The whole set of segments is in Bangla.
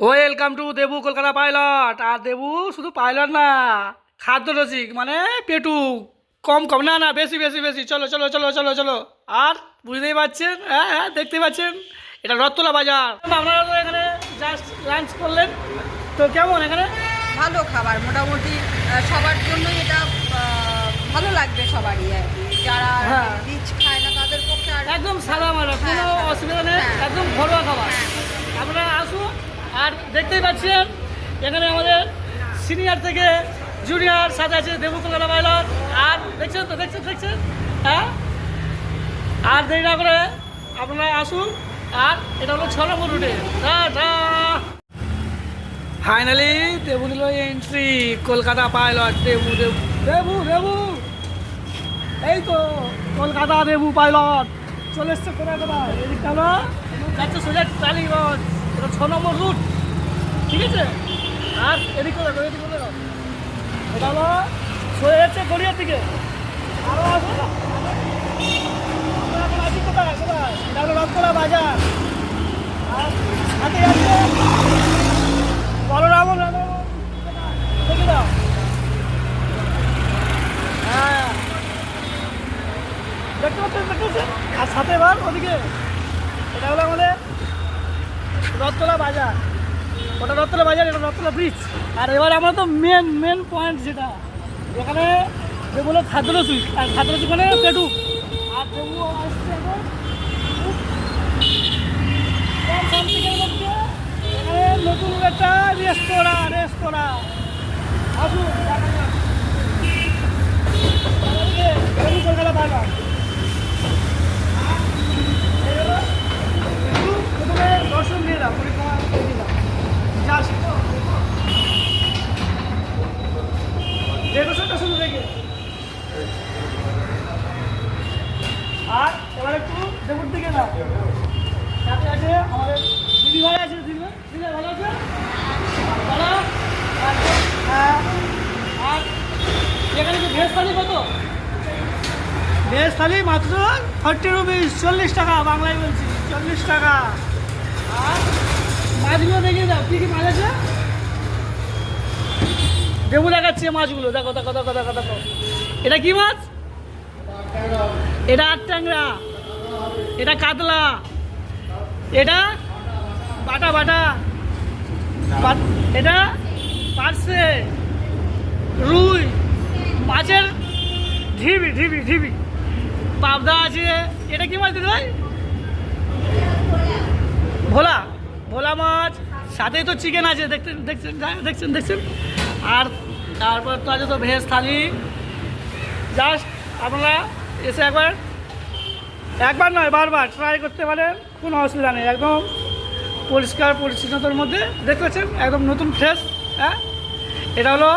Welcome to Debu Kolkata pilot আর দেবু শুধু পাইলট না খাদ্য রসিক মানে পেটু। কম কম না না বেশি বেশি বেশি। চলো চলো চলো চলো চলো। আর বুঝতেই পারছেন? হ্যাঁ হ্যাঁ দেখতে পাচ্ছেন? এটা রথতলা বাজার। আপনারা তো এখানে জাস্ট লাঞ্চ করলেন। তো কেমন এখানে? ভালো খাবার মোটামুটি সবার জন্যই এটা ভালো লাগবে সবারই আর কি। যারা হ্যাঁ। রিচ খায় না তাদের পক্ষে একদম সাদা মারা কোনো হ্যাঁ, হ্যাঁ। অসুবিধা নেই। হ্যাঁ। একদম ঘরোয়া খাবার। আপনারা আসুন। আর দেখতেই পাচ্ছেন, এখানে আমাদের সিনিয়র থেকে জুনিয়র সাথে আছে দেবু কলকাতা পাইলট আর দেখছেন তো, দেখছেন দেখছেন? হ্যাঁ? আর দেরি না করে আপনারা আসুন। আর এটা হলো ছ নম্বর রুটে ফাইনালি দেবু নিল এন্ট্রি কলকাতা পাইলট দেবু দেবু দেবু দেবু। এই তো, কলকাতা দেবু পাইলট চলে এসছে কোথায় কোথায় এদিকটা হলো যাচ্ছে সোজা টালিগঞ্জ। এটা ছ নম্বর রুট ঠিক আছে? আর এদিক করে দেখো, এদিক করে দেখো। এটা হলো সোজা যাচ্ছে গড়িয়ার দিকে। আরও আসুন আমরা আছি কোথায়? কোথায়? এটা হলো রথতলা বাজার। আর সাথে আছে বলরাম দেখে দাও হ্যাঁ। দেখতে পাচ্ছেন দেখতে আর সাথে এবার ওদিকে এটা হলো আমাদের রথতলা বাজার। ওটা রথতলা বাজার, এটা রথতলা ব্রিজ আর এবার আমরা তো মেন মেন পয়েন্ট যেটা। এখানে যেগুলো খাদ্যরসি আর খাদ্যরসি মানে পেটু। আর যেগুলো আসছে এখন নতুন একটা রেস্তোরাঁ রেস্তোরাঁ আসুন দেখা যাক। আমাদেরকে বেলু কলকাতা বাজার একটু প্রথমে দর্শন দিয়ে দাও পরিক্রমা করে দিলাম জাস্ট ডেকোরেশনটা শুরু থেকে আর এবার একটু দেবুর দিকে দাও সাথে আছে আমাদের দিদি ভাই আছে? দিদি দিদি ভালো আছে? ভালো আর এখানে কি ভেজ থালি কত? ভেজ থালি মাত্র থার্টি রুপিস চল্লিশ টাকা বাংলায় বলছি চল্লিশ টাকা। আর মাছগুলো দেখিয়ে দাও কী কী মাছ আছে? দেবু দেখাচ্ছে মাছগুলো দেখো দেখো দেখো দেখো দেখো। এটা কি মাছ? এটা আট ট্যাংরা এটা কাতলা এটা বাটা বাটা। এটা? পার্সে রুই। মাছের ঢিবি ঢিবি ঢিবি। পাবদা আছে। এটা কি মাছ দিদি ভাই? ভোলা। ভোলা মাছ। সাথেই তো চিকেন আছে। দেখতে দেখছেন? দেখছেন? দেখছেন? আর তারপর তো আছে তো ভেজ থালি। জাস্ট আপনারা এসে একবার একবার নয়, বারবার ট্রাই করতে পারেন। কোনো অসুবিধা নেই। একদম পরিষ্কার পরিচ্ছন্নতার মধ্যে দেখতে পাচ্ছেন একদম নতুন ফ্রেশ হ্যাঁ? এটা হলো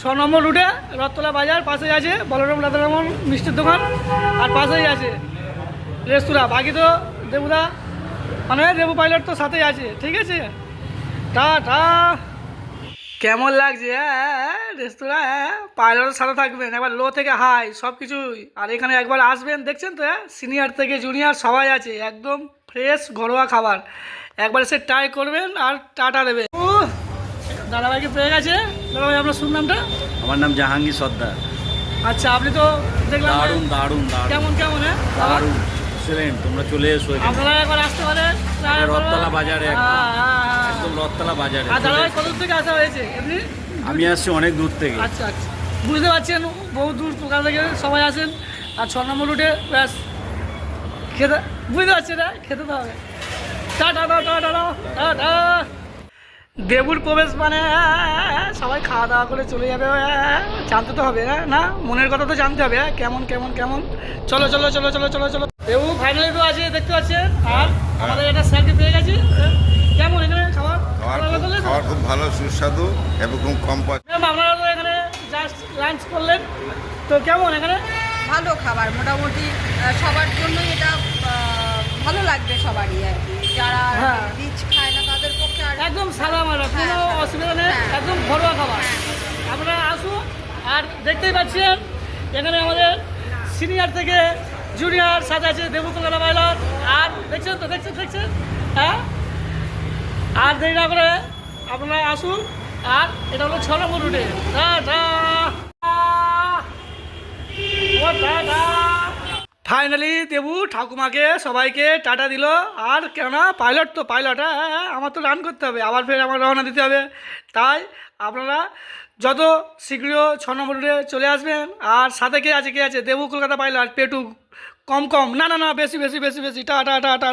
ছ নম্বর রুটে রথতলা বাজার, পাশেই আছে বলরাম রাধারামন মিষ্টির দোকান, আর পাশেই আছে রেস্তোরাঁ। বাকি তো দেবুদা মানে দেবু পাইলট তো সাথেই আছে, ঠিক আছে? টা টা কেমন লাগছে হ্যাঁ রেস্তোরাঁ হ্যাঁ পাইলটের সাথে থাকবেন, একবার লো থেকে হাই সব কিছুই আর এখানে একবার আসবেন, দেখছেন তো হ্যাঁ? সিনিয়র থেকে জুনিয়র সবাই আছে, একদম ফ্রেশ ঘরোয়া খাবার। একবার এসে ট্রাই করবেন আর টাটা দেবে। ও দাদাভাইকে পেয়ে গেছে? দাদাভাই আপনার শুননামটা আমার নাম জাহাঙ্গীর সর্দার। আচ্ছা আপনি তো দেখলাম যে দারুণ দারুণ দারুণ। কেমন কেমন হ্যাঁ? দারুণ এক্সেলেন্ট তোমরা চলে এসো আপনারা একবার আসতে পারেন। রথতলা বাজারে একদম। হ্যাঁ, হ্যাঁ, রথতলা বাজারে। আর দাদাভাই কত থেকে আসা হয়েছে? এমনি? আমি আসছি অনেক দূর থেকে। আচ্ছা আচ্ছা। বুঝতে পারছেন বহু দূর প্রকার থেকে সবাই আসেন। আর ছ নম্বর রুটে ব্যাস খেতে বুঝতে পারছেন না খেতে তো হবে। দেবুর প্রবেশ মানে সবাই খাওয়া দাওয়া করে চলে যাবে জানতে তো হবে হ্যাঁ না? মনের কথা তো জানতে হবে হ্যাঁ কেমন কেমন কেমন? চলো চলো চলো চলো চলো চলো। দেবু ফাইনালি তো আছে দেখতে পাচ্ছেন? আর আমাদের একটা স্যারকে পেয়ে গেছি। কেমন এখানে খাবার? খুব খাবার ভালো সুস্বাদু এবং খুব কম আপনারা তো এখানে জাস্ট লাঞ্চ করলেন। তো কেমন এখানে? ভালো খাবার মোটামুটি সবার জন্যই এটা ভালো লাগবে সবারই আর কি। যারা হ্যাঁ। রিচ খায় না তাদের পক্ষে একদম সাদা মারা কোনো হ্যাঁ, হ্যাঁ। অসুবিধা নেই। একদম ঘরোয়া খাবার। আপনারা আসুন আর দেখতেই পাচ্ছেন এখানে আমাদের সিনিয়র থেকে জুনিয়র সাথে আছে দেবু কলকাতা পাইলট আর দেখছেন তো দেখছেন দেখছেন? হ্যাঁ? আর দেরি না করে আপনারা আসুন। আর এটা হলো ছ নম্বর রুটে ফাইনালি দেবু ঠাকুমাকে সবাইকে টাটা দিল। আর কেননা পাইলট তো পাইলট হ্যাঁ আমার তো রান করতে হবে, আবার ফের আমার রওনা দিতে হবে। তাই আপনারা যত শীঘ্র ছ নম্বর চলে আসবেন, আর সাথে কে আছে কে আছে? দেবু কলকাতা পাইলট পেটু, কম কম, না না না, বেশি বেশি বেশি বেশি, টাটা টাটা টাটা।